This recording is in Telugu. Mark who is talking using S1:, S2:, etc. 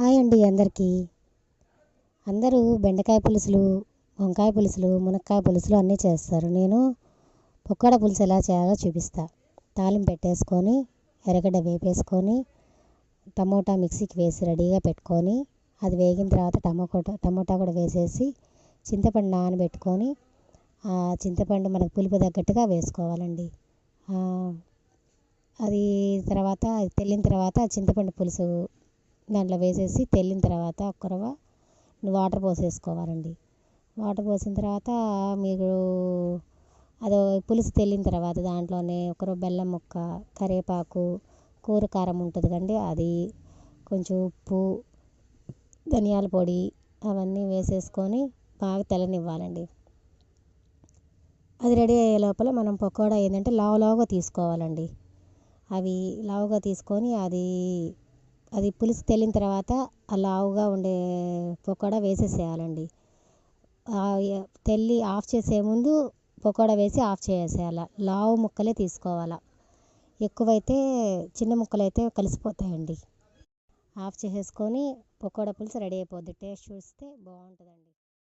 S1: హాయ్ అండి అందరికీ. అందరూ బెండకాయ పులుసులు వంకాయ పులుసులు మునక్కాయ పులుసులు అన్నీ చేస్తారు. నేను పొక్కడ పులుసు ఎలా చేయాలో చూపిస్తా. తాలింపు పెట్టేసుకొని ఎర్రగడ్డ వేపేసుకొని టమోటా మిక్సీకి వేసి రెడీగా పెట్టుకొని అది వేగిన తర్వాత టమోటా టమోటా కూడా వేసేసి చింతపండు నానబెట్టుకొని ఆ చింతపండు మనకు పులుపు తగ్గట్టుగా వేసుకోవాలండి. అది తర్వాత తెల్లిన తర్వాత చింతపండు పులుసు దాంట్లో వేసేసి తెల్లిన తర్వాత ఒక రవ్వ వాటర్ పోసేసుకోవాలండి. వాటర్ పోసిన తర్వాత మీరు అదో పులుసు తెల్లిన తర్వాత దాంట్లోనే ఒక రవ్వ బెల్లం ముక్క కరివేపాకు కూర కారం ఉంటుంది కండి అది కొంచెం ఉప్పు ధనియాల పొడి అవన్నీ వేసేసుకొని బాగా తెల్లనివ్వాలండి. అది రెడీ అయ్యే లోపల మనం పకోడా ఏంటంటే లావు లావుగా తీసుకోవాలండి. అవి లావుగా తీసుకొని అది అది పులుసు తెల్లిన తర్వాత ఆ లావుగా ఉండే పకోడా వేసేసేయాలండి. తెల్లి ఆఫ్ చేసే ముందు పకోడా వేసి ఆఫ్ చేసేయాలి. లావు ముక్కలే తీసుకోవాలి. ఎక్కువైతే చిన్న ముక్కలు అయితే కలిసిపోతాయండి. ఆఫ్ చేసేసుకొని పకోడా పులుసు రెడీ అయిపోద్ది. టేస్ట్ చూస్తే బాగుంటుందండి.